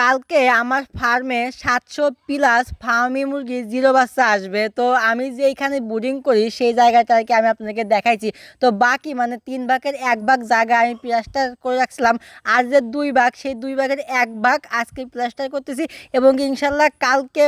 কালকে আমার ফার্মে সাতশো প্লাস ফার্মি মুরগি জিরো বাচ্চা আসবে। তো আমি যে এখানে ব্রিডিং করি, সেই জায়গাটা আর কি আমি আপনাদেরকে দেখাইছি। তো বাকি মানে তিন ভাগের এক ভাগ জায়গা আমি প্লাস্টার করে রাখছিলাম। আর যে দুই ভাগ, সেই দুই ভাগের এক ভাগ আজকে প্লাস্টার করতেছি এবং ইনশাল্লাহ কালকে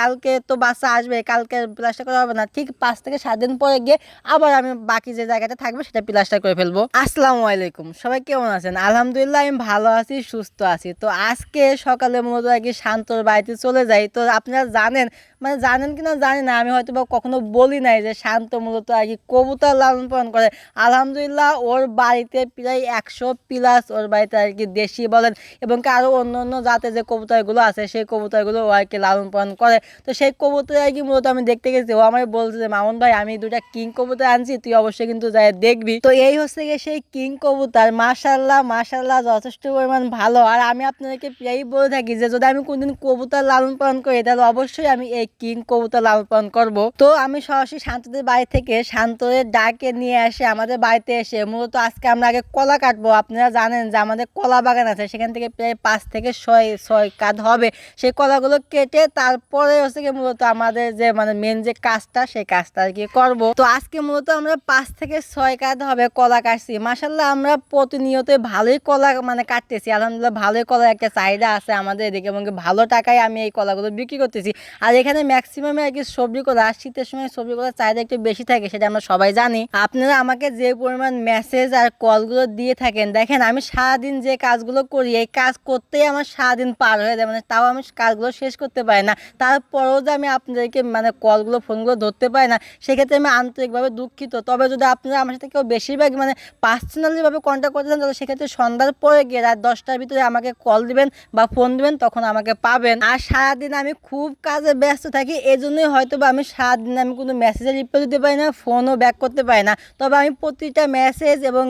কালকে তো বাচ্চা আসবে, কালকে প্লাস্টার করা হবে না। ঠিক পাঁচ থেকে সাত দিন পরে গিয়ে আবার আমি বাকি যে জায়গাটা থাকবে, সেটা প্লাস্টার করে ফেলব। আসসালামু আলাইকুম, সবাই কেমন আছেন? আলহামদুলিল্লাহ, আমি ভালো আছি, সুস্থ আছি। তো আজকে সকালে মতো আর কি শান্তর বাড়িতে চলে যাই। তো আপনারা জানেন মানে জানেন কিনা জানি না, আমি হয়তো বা কখনো বলি নাই যে শান্ত মূলত আর কি কবুতর লালন পালন করে। আলহামদুলিল্লাহ, ওর বাড়িতে প্রায় একশো প্লাস ওর বাড়িতে আর কি দেশি বলেন এবং কি আরও অন্য অন্য জাতের যে কবুতরগুলো আছে, সেই কবুতরগুলো ও আর কি লালন পালন করে। তো সেই কবুতর আর কি মূলত আমি দেখতে গেছি। ও আমার বলছে যে, মামুন ভাই, আমি দুটা কিং কবুতর আনছি, তুই অবশ্যই কিন্তু যাই দেখবি। তো এই হচ্ছে গিয়ে সেই কিং কবুতর। মাশাল্লাহ মাশাল্লাহ যথেষ্ট পরিমাণ ভালো। আর আমি আপনাদেরকে প্রায়ই বলে থাকি যে, যদি আমি কোনদিন কবুতর লালন পালন করি, তাহলে অবশ্যই আমি এই কিং কবুতর লালন পালন করব। তো আমি সরাসরি শান্তদের বাড়ি থেকে শান্তদের ডাকে নিয়ে আসে আমাদের বাড়িতে এসে মূলত আজকে আমরা আগে কলা কাটবো। আপনারা জানেন যে আমাদের কলা বাগান আছে, সেখান থেকে প্রায় পাঁচ থেকে ছয় ছয় কাঠ হবে। সেই কলাগুলো কেটে তারপরে হচ্ছে কি মূলত আমাদের যে মানে মেন যে কাজটা, সেই কাজটা আর কি করব। তো আজকে মূলত আমরা পাঁচ থেকে ছয় কাঠ হবে কলা কাটছি। মাসাল্লাহ আমরা প্রতিনিয়ত ভালোই কলা মানে কাটতেছি। আলহামদুলিল্লাহ ভালোই কলার একটা চাহিদা আছে আমাদের এদিকে এবং ভালো টাকায় আমি এই কলাগুলো বিক্রি করতেছি। আর এখানে ম্যাক্সিমাম আর কি সবজি আর শীতের সময় সবজি কলার চাহিদা একটু বেশি থাকে, সেটা আমরা সবাই জানি। আপনারা আমাকে যে পরিমাণ মেসেজ আর কলগুলো দিয়ে থাকেন, দেখেন আমি সারাদিন যে কাজগুলো করি, এই কাজ করতেই আমার সারাদিন পার হয়ে যায় মানে তাও আমি কাজগুলো শেষ করতে পারি না। তারপরেও যে আমি আপনাদেরকে মানে কলগুলো ফোনগুলো ধরতে পারি না, সেক্ষেত্রে আমি আন্তরিকভাবে দুঃখিত। তবে যদি আপনারা আমার সাথে কেউ বেশিরভাগ মানে পার্সোনালিভাবে কন্ট্যাক্ট করতে চান, তাহলে সেক্ষেত্রে সন্ধ্যার পরে গিয়ে রাত দশটার ভিতরে আমাকে কল দিবেন বা ফোন দিবেন, তখন আমাকে পাবেন। আর সারাদিন আমি খুব কাজে ব্যস্ত থাকি এই জন্যই হয়তো বা আমি সারাদিন আমি কোনো মেসেজে রিপ্লাই দিতে পারি না ফোনও ব্যাক করতে পারি না। তবে আমি প্রতিটা মেসেজ এবং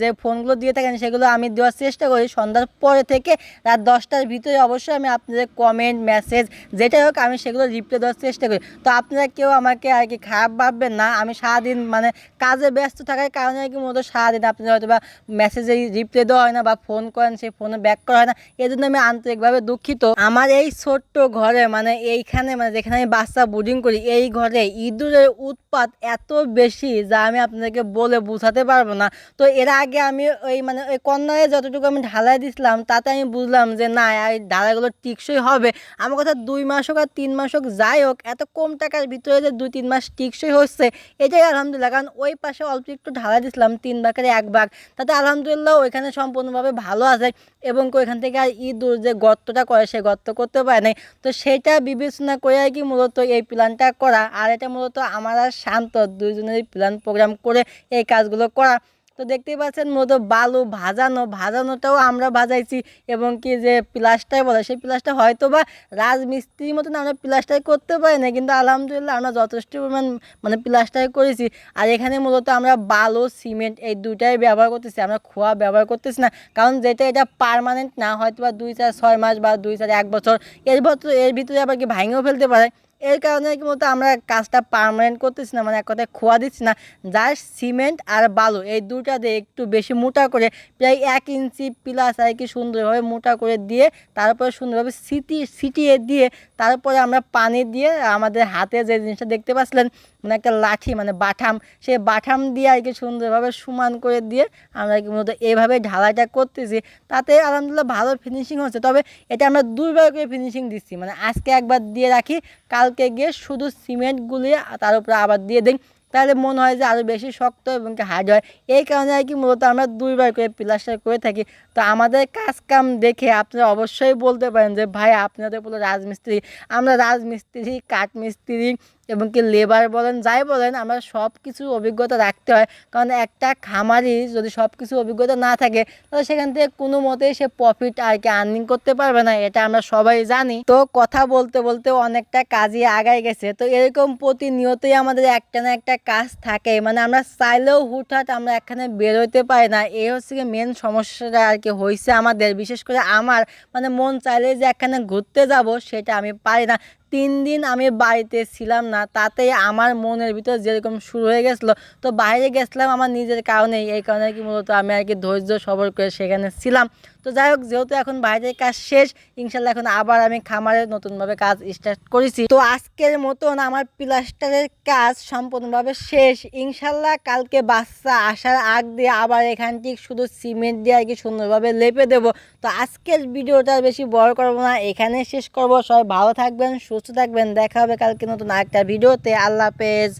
যে ফোনগুলো দিয়ে থাকেন, সেগুলো আমি দেওয়ার চেষ্টা করি। সন্ধ্যার পরে থেকে রাত দশটার ভিতরে অবশ্যই আমি আপনাদের কমেন্ট মেসেজ যেটাই হোক, আমি সেগুলো রিপ্লাই দেওয়ার চেষ্টা করি। তো আপনারা কেউ আমাকে আর কি খারাপ ভাববেন না, আমি সারাদিন মানে কাজে ব্যস্ত থাকার কারণে আর কি মূলত সারাদিন আপনাদের হয়তো বা মেসেজে রিপ্লাই দেওয়া হয় না বা ফোন করেন, সেই ফোনে ব্যাক করা হয় না। এই জন্য আমি আন্তরিকভাবে দুঃখিত। আমার এই ছোট্ট ঘরে মানে এইখানে মানে যেখানে আমি বাচ্চা বোর্ডিং করি। এই ঘরে ইঁদুরের উৎপাত এত বেশি যা আমি আপনাদেরকে বলে বোঝাতে পারব না। তো এর আগে আমি ওই মানে ওই কর্নারে যতটুকু আমি ঢালাই দিছিলাম, তাতে আমি বুঝলাম যে না এই ঢালাইগুলো টিকসই হবে। আমার কথা দুই মাস হোক আর তিন মাস হোক যাই হোক, এত কম টাকার ভিতরে যে দুই তিন মাস টিকসই হচ্ছে, এটাই আলহামদুলিল্লাহ। কারণ ওই পাশে অল্প একটু ঢালাই দিছিলাম, তিন ভাগের এক ভাগ তাতে আলহামদুলিল্লাহ ওইখানে সম্পূর্ণভাবে ভালো আছে এবং ওইখান থেকে আর ইঁদুর যে গর্তটা করে, সে গর্ত করতে পারে নাই। তো সেটা বিবেচনা করে আর কি মূলত এই প্ল্যানটা করা? আর এটা মূলত আমার আর শান্ত দুইজনেরই প্ল্যান প্রোগ্রাম করে এই কাজগুলো করা। তো দেখতেই পাচ্ছেন মূলত বালু ভাজানো, ভাজানোটাও আমরা ভাজাইছি এবং কি যে প্লাস্টার বলে, সেই প্লাস্টার হয়তো বা রাজমিস্ত্রির মতন আমরা প্লাস্টার করতে পারি না কিন্তু আলহামদুলিল্লাহ আমরা যথেষ্ট পরিমাণ মানে প্লাস্টার করেছি। আর এখানে মূলত আমরা বালু, সিমেন্ট এই দুটাই ব্যবহার করতেছি, আমরা খোয়া ব্যবহার করতেছি না। কারণ যেটা এটা পারমানেন্ট না হয়তো বা দুই চার, ছয় মাস বা দুই চার, এক বছর, এর ভিতরে এর ভিতরে আবার কি ভাঙেও ফেলতে পারে। এর কারণে কি বলতো আমরা কাজটা পারমানেন্ট করতেছি না মানে এক কথায় খোয়া দিচ্ছি না। জাস্ট সিমেন্ট আর বালু, এই দুটা দিয়ে একটু বেশি মোটা করে প্রায় এক ইঞ্চি প্লাস আর কি সুন্দরভাবে মোটা করে দিয়ে, তারপরে সুন্দরভাবে সিটি, সিটিয়ে দিয়ে, তারপরে আমরা পানি দিয়ে আমাদের হাতে যে জিনিসটা দেখতে পাচ্ছিলেন মানে একটা লাঠি মানে বাঠাম সেই বাঠাম দিয়ে আর কি সুন্দরভাবে সমান করে দিয়ে আমরা কি মূলত এইভাবে ঢালাইটা করতেছি। তাতে আলহামদুলিল্লাহ ভালো ফিনিশিং হচ্ছে। তবে এটা আমরা দুইবার করে ফিনিশিং দিচ্ছি। মানে আজকে একবার দিয়ে রাখি, কালকে গিয়ে শুধু সিমেন্ট গুলিয়ে তার উপরে আবার দিয়ে দিই। তাহলে মনে হয় যে আরও বেশি শক্ত এবং হার্ড হয়। এই কারণে আর কি মূলত আমরা দুইবার করে প্লাস্টার করে থাকি। তো আমাদের কাজ কাম দেখে আপনারা অবশ্যই বলতে পারেন যে, ভাই, আপনাদের পুরো রাজমিস্ত্রি। আমরা রাজমিস্ত্রি, কাঠমিস্ত্রি এবং কি লেবার বলেন, যাই বলেন, আমরা সব কিছু অভিজ্ঞতা রাখতে হয়। কারণ একটা খামারি যদি সব কিছু অভিজ্ঞতা না থাকে, তাহলে সেখান থেকে কোনো মতেই সে প্রফিট আর কি আর্নিং করতে পারবে না, এটা আমরা সবাই জানি। তো কথা বলতে বলতে অনেকটা কাজই আগায় গেছে। তো এরকম প্রতিনিয়তই আমাদের একটা না একটা কাজ থাকে। মানে আমরা চাইলেও হুটহাট আমরা এখানে বেরোতে পারি না। এই হচ্ছে কি মেন সমস্যাটা আর কি হয়েছে আমাদের। বিশেষ করে আমার মানে মন চাইলে যে এখানে ঘুরতে যাব, সেটা আমি পারি না। তিন দিন আমি বাড়িতে ছিলাম না, তাতেই আমার মনের ভিতর যেরকম শুরু হয়ে গেছিল, তো বাইরে গেছিলাম আমার নিজের কারণে, এই কারণে কি মূলত আমি আর কি ধৈর্য সবর করে সেখানে ছিলাম। তো যাই হোক, যেহেতু এখন বাইরের কাজ শেষ, ইনশাল্লাহ এখন আবার আমি খামারে নতুনভাবে কাজ স্টার্ট করেছি। তো আজকের মতন আমার প্লাস্টারের কাজ সম্পূর্ণভাবে শেষ। ইনশাল্লাহ কালকে বাচ্চা আসার আগ দিয়ে আবার এখানটি শুধু সিমেন্ট দিয়ে আর কি সুন্দরভাবে লেপে দেবো। তো আজকের ভিডিওটা বেশি বড় করব না এখানে শেষ করব। সবাই ভালো থাকবেন সুস্থ থাকবেন দেখা হবে কালকে নতুন আরেকটা ভিডিওতে। আল্লাহ হাফেজ।